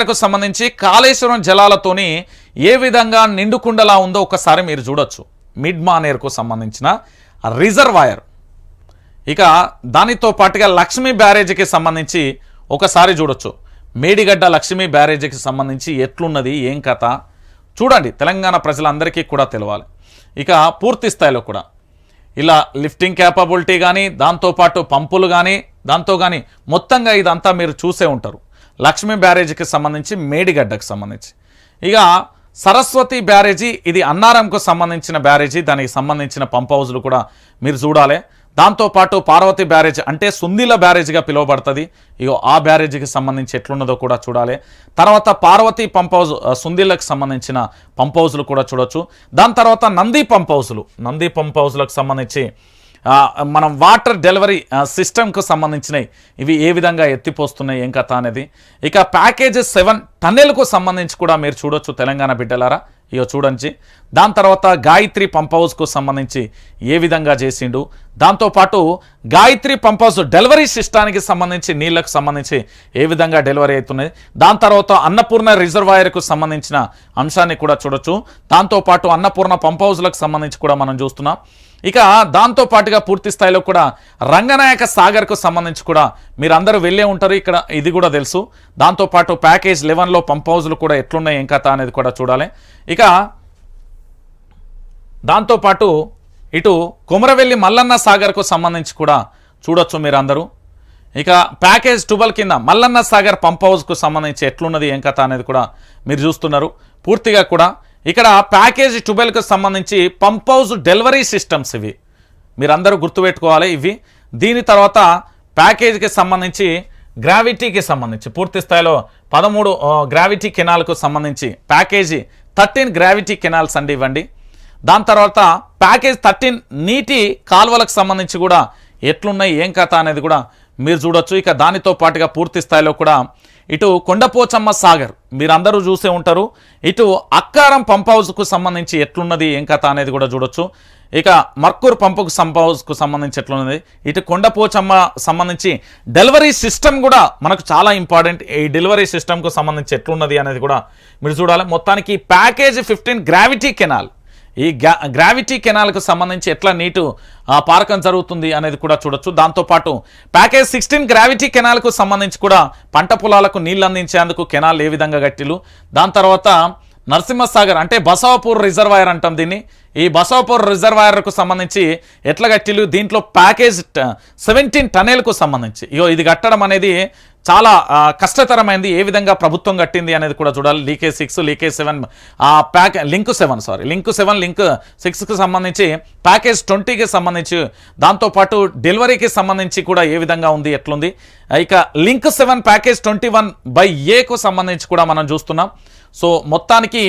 రిజర్వాయర్కు సంబంధించి కాళేశ్వరం జలాలతోని ఏ విధంగా నిండుకుండలా ఉందో ఒకసారి మీరు చూడొచ్చు. మిడ్ మానేర్కు సంబంధించిన రిజర్వాయర్. ఇక దానితో పాటుగా లక్ష్మీ బ్యారేజీకి సంబంధించి ఒకసారి చూడొచ్చు. మేడిగడ్డ లక్ష్మీ బ్యారేజీకి సంబంధించి ఎట్లున్నది ఏం కథ? చూడండి తెలంగాణ ప్రజలందరికీ కూడా తెలవాలి. ఇక పూర్తి స్థాయిలో కూడా. ఇలా లిఫ్టింగ్ క్యాపబిలిటీ కానీ దాంతోపాటు పంపులు కానీ దాంతో కానీ మొత్తంగా ఇదంతా మీరు చూసే ఉంటారు. లక్ష్మీ బ్యారేజీకి సంబంధించి మేడిగడ్డకు సంబంధించి. ఇక సరస్వతి బ్యారేజీ ఇది అన్నారంకు సంబంధించిన బ్యారేజీ దానికి సంబంధించిన పంప్ హౌజ్లు కూడా మీరు చూడాలి. దాంతోపాటు పార్వతి బ్యారేజ్ అంటే సుందిల బ్యారేజ్గా పిలువబడుతుంది. ఇగో ఆ బ్యారేజీకి సంబంధించి ఎట్లున్నదో కూడా చూడాలి. తర్వాత పార్వతి పంప్ హౌజ్ ఆ, సుందిలకు సంబంధించిన పంప్ హౌజ్లు కూడా చూడొచ్చు. దాని తర్వాత నంది పంప్ హౌజ్లు. నంది పంప్ హౌజ్లకు సంబంధించి మనం వాటర్ డెలివరీ సిస్టమ్కు సంబంధించినవి ఇవి ఏ విధంగా ఎత్తిపోస్తున్నాయి ఏం కథ అనేది. ఇక ప్యాకేజ్ సెవెన్ టన్నెల్కు సంబంధించి కూడా మీరు చూడొచ్చు తెలంగాణ బిడ్డలారా. ఇక చూడండి. దాని తర్వాత గాయత్రి పంప్ హౌస్కు సంబంధించి ఏ విధంగా చేసిండు. దాంతోపాటు గాయత్రి పంప్ హౌస్ డెలివరీ సిస్టానికి సంబంధించి నీళ్ళకు సంబంధించి ఏ విధంగా డెలివరీ అవుతున్నది దాని తర్వాత అన్నపూర్ణ రిజర్వాయర్కు సంబంధించిన అంశాన్ని కూడా చూడొచ్చు. దాంతోపాటు అన్నపూర్ణ పంప్ హౌస్లకు సంబంధించి కూడా మనం చూస్తున్నాం. ఇక దాంతో పాటుగా పూర్తి స్థాయిలో కూడా రంగనాయక సాగర్కు సంబంధించి కూడా మీరందరూ వెళ్ళే ఉంటారు. ఇక్కడ ఇది కూడా తెలుసు. దాంతోపాటు ప్యాకేజ్ లెవెన్లో పంప్ హౌజ్లు కూడా ఎట్లున్నాయి ఏం కథ అనేది కూడా చూడాలి. ఇక దాంతోపాటు ఇటు కుమరవెల్లి మల్లన్న సాగర్కు సంబంధించి కూడా చూడొచ్చు మీరందరూ. ఇక ప్యాకేజ్ టుబల్ కింద మల్లన్న సాగర్ పంప్ హౌస్కు సంబంధించి ఎట్లున్నది ఏం కథ అనేది కూడా మీరు చూస్తున్నారు. పూర్తిగా కూడా ఇక్కడ ప్యాకేజ్ టుబెల్కు సంబంధించి పంప్ హౌస్ డెలివరీ సిస్టమ్స్ ఇవి. మీరందరూ గుర్తుపెట్టుకోవాలి ఇవి. దీని తర్వాత ప్యాకేజీకి సంబంధించి గ్రావిటీకి సంబంధించి పూర్తి స్థాయిలో పదమూడు గ్రావిటీ కెనాల్కు సంబంధించి ప్యాకేజీ థర్టీన్ గ్రావిటీ కెనాల్స్ అండి ఇవ్వండి. దాని తర్వాత ప్యాకేజ్ థర్టీన్ నీటి కాలువలకు సంబంధించి కూడా ఎట్లున్నాయి ఏం కథ అనేది కూడా మీరు చూడొచ్చు. ఇక దానితో పాటుగా పూర్తి స్థాయిలో కూడా ఇటు కొండపోచమ్మ సాగర్ మీరందరూ చూసే ఉంటారు. ఇటు అక్కారం పంప్ హౌస్కు సంబంధించి ఎట్లున్నది ఏం కథ అనేది కూడా చూడొచ్చు. ఇక మర్కూర్ పంపుకు సంప్ హౌస్కు సంబంధించి ఎట్లున్నది ఇటు కొండపోచమ్మ సంబంధించి డెలివరీ సిస్టమ్ కూడా మనకు చాలా ఇంపార్టెంట్. ఈ డెలివరీ సిస్టమ్కు సంబంధించి ఎట్లున్నది అనేది కూడా మీరు చూడాలి. మొత్తానికి ప్యాకేజ్ ఫిఫ్టీన్ గ్రావిటీ కెనాల్. ఈ గ్రా గ్రావిటీ కెనాల్కు సంబంధించి ఎట్లా నీటు పారకం జరుగుతుంది అనేది కూడా చూడొచ్చు. దాంతోపాటు ప్యాకేజ్ సిక్స్టీన్ గ్రావిటీ కెనాల్కు సంబంధించి కూడా పంట పొలాలకు నీళ్ళు అందించేందుకు కెనాల్ ఏ విధంగా గట్టిలు దాని తర్వాత నరసింహసాగర్ అంటే బసవపూర్ రిజర్వాయర్ అంటాం దీన్ని. ఈ బసవపూర్ రిజర్వాయర్కు సంబంధించి ఎట్లా గట్టిలు దీంట్లో ప్యాకేజ్ సెవెంటీన్ టనేల్కు సంబంధించి. ఇగో ఇది కట్టడం అనేది చాలా కష్టతరమైంది ఏ విధంగా ప్రభుత్వం కట్టింది అనేది కూడా చూడాలి. లీకేజ్ సిక్స్ లీకేజ్ సెవెన్ ఆ pack link seven sorry link seven link సిక్స్కి సంబంధించి ప్యాకేజ్ ట్వంటీకి సంబంధించి దాంతోపాటు డెలివరీకి సంబంధించి కూడా ఏ విధంగా ఉంది ఎట్లుంది. ఇక link seven package twenty one by ఏకు సంబంధించి కూడా మనం చూస్తున్నాం. సో మొత్తానికి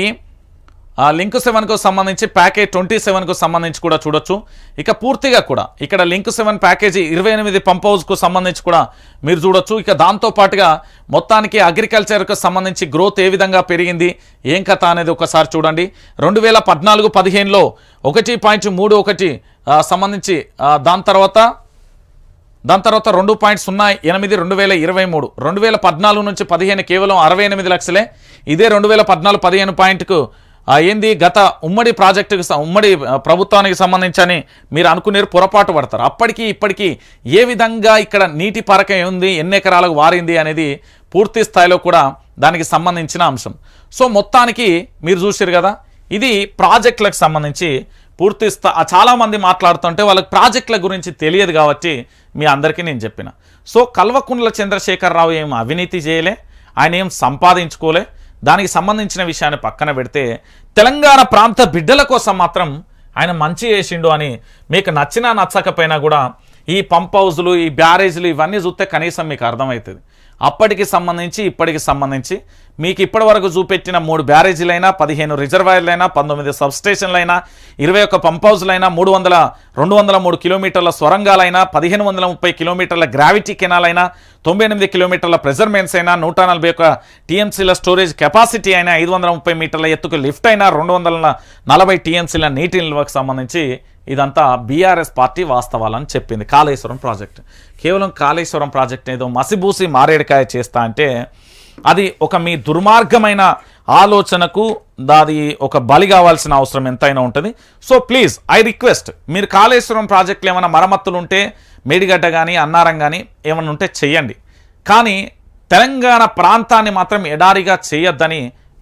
ఆ లింక్ సెవెన్కు సంబంధించి ప్యాకేజ్ ట్వంటీ సెవెన్కు సంబంధించి కూడా చూడొచ్చు. ఇక పూర్తిగా కూడా ఇక్కడ లింక్ సెవెన్ ప్యాకేజీ ఇరవై ఎనిమిది పంప్ హౌస్కు సంబంధించి కూడా మీరు చూడొచ్చు. ఇక దాంతో పాటుగా మొత్తానికి అగ్రికల్చర్కు సంబంధించి గ్రోత్ ఏ విధంగా పెరిగింది ఏం కథ అనేది ఒకసారి చూడండి. రెండు వేల పద్నాలుగు పదిహేనులో ఒకటి పాయింట్ మూడు ఒకటి సంబంధించి దాని తర్వాత దాని తర్వాత రెండు పాయింట్ సున్నా ఎనిమిది రెండు వేల ఇరవై మూడు. రెండు వేల పద్నాలుగు నుంచి పదిహేను కేవలం అరవై ఎనిమిది లక్షలే. ఇదే రెండు వేల పద్నాలుగు పదిహేను పాయింట్కు ఏంది గత ఉమ్మడి ప్రాజెక్టుకు ఉమ్మడి ప్రభుత్వానికి సంబంధించని మీరు అనుకునేరు పొరపాటు పడతారు. అప్పటికి ఇప్పటికీ ఏ విధంగా ఇక్కడ నీటి పరకం ఉంది ఎన్ని ఎకరాలకు వారింది అనేది పూర్తి స్థాయిలో కూడా దానికి సంబంధించిన అంశం. సో మొత్తానికి మీరు చూసారు కదా ఇది ప్రాజెక్టులకు సంబంధించి పూర్తి స్థా చాలామంది మాట్లాడుతుంటే వాళ్ళకి ప్రాజెక్టుల గురించి తెలియదు కాబట్టి మీ అందరికీ నేను చెప్పిన. సో కల్వకుండ్ల చంద్రశేఖరరావు ఏం అవినీతి చేయలే ఆయన ఏం సంపాదించుకోలే దానికి సంబంధించిన విషయాన్ని పక్కన పెడితే తెలంగాణ ప్రాంత బిడ్డల కోసం మాత్రం ఆయన మంచి చేసిండు అని మీకు నచ్చినా నచ్చకపోయినా కూడా ఈ పంప్ హౌజులు ఈ బ్యారేజ్లు ఇవన్నీ చూస్తే కనీసం మీకు అర్థమవుతుంది. అప్పటికి సంబంధించి ఇప్పటికి సంబంధించి మీకు ఇప్పటి వరకు చూపెట్టిన మూడు బ్యారేజీలైనా పదిహేను రిజర్వాయర్లైనా పంతొమ్మిది సబ్స్టేషన్లైనా ఇరవై ఒక్క పంప్ హౌస్లైనా మూడు వందల రెండు వందల మూడు కిలోమీటర్ల స్వరంగాలైనా పదిహేను వందల ముప్పై కిలోమీటర్ల గ్రావిటీ కెనాల్ అయినా తొంభై ఎనిమిది కిలోమీటర్ల ప్రెజర్మెంట్స్ అయినా నూట నలభై ఒక టీఎంసీల స్టోరేజ్ కెపాసిటీ అయినా ఐదు వందల ముప్పై మీటర్ల ఎత్తుకు లిఫ్ట్ అయినా రెండు వందల నలభై టీఎంసీల నీటి నిల్వకు సంబంధించి ఇదంతా బీఆర్ఎస్ పార్టీ వాస్తవాలని చెప్పింది. కాళేశ్వరం ప్రాజెక్ట్. కేవలం కాళేశ్వరం ప్రాజెక్ట్ ఏదో మసిబూసి మారేడుకాయ చేస్తా అంటే అది ఒక మీ దుర్మార్గమైన ఆలోచనకు దాది ఒక బలి కావాల్సిన అవసరం ఎంతైనా ఉంటుంది. సో ప్లీజ్ ఐ రిక్వెస్ట్ మీరు కాళేశ్వరం ప్రాజెక్టులు ఏమైనా మరమ్మతులు ఉంటే మేడిగడ్డ కానీ అన్నారం కానీ ఏమైనా ఉంటే చెయ్యండి. కానీ తెలంగాణ ప్రాంతాన్ని మాత్రం ఎడారిగా చేయొద్దని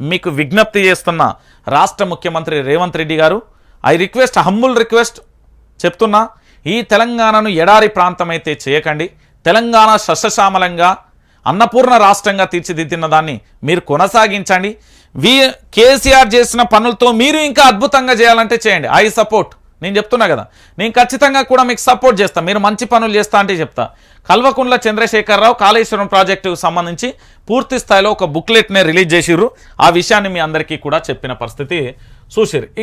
మీకు విజ్ఞప్తి చేస్తున్న రాష్ట్ర ముఖ్యమంత్రి రేవంత్ రెడ్డి గారు ఐ రిక్వెస్ట్ హంబుల్ రిక్వెస్ట్ చెప్తున్నా ఈ తెలంగాణను ఎడారి ప్రాంతం అయితే చేయకండి. తెలంగాణ సస్యశ్యామలంగా అన్నపూర్ణ రాష్ట్రంగా తీర్చిదిద్దిన దాన్ని మీరు కొనసాగించండి. వి కేసీఆర్ చేసిన పనులతో మీరు ఇంకా అద్భుతంగా చేయాలంటే చేయండి. I support. నేను చెప్తున్నా కదా. నేను ఖచ్చితంగా కూడా మీకు సపోర్ట్ చేస్తాను మీరు మంచి పనులు చేస్తా అంటే చెప్తా. కల్వకుండ్ల చంద్రశేఖరరావు కాళేశ్వరం ప్రాజెక్టుకు సంబంధించి పూర్తి స్థాయిలో ఒక బుక్లెట్నే రిలీజ్ చేసిర్రు. ఆ విషయాన్ని మీ అందరికీ కూడా చెప్పిన పరిస్థితి చూసిరు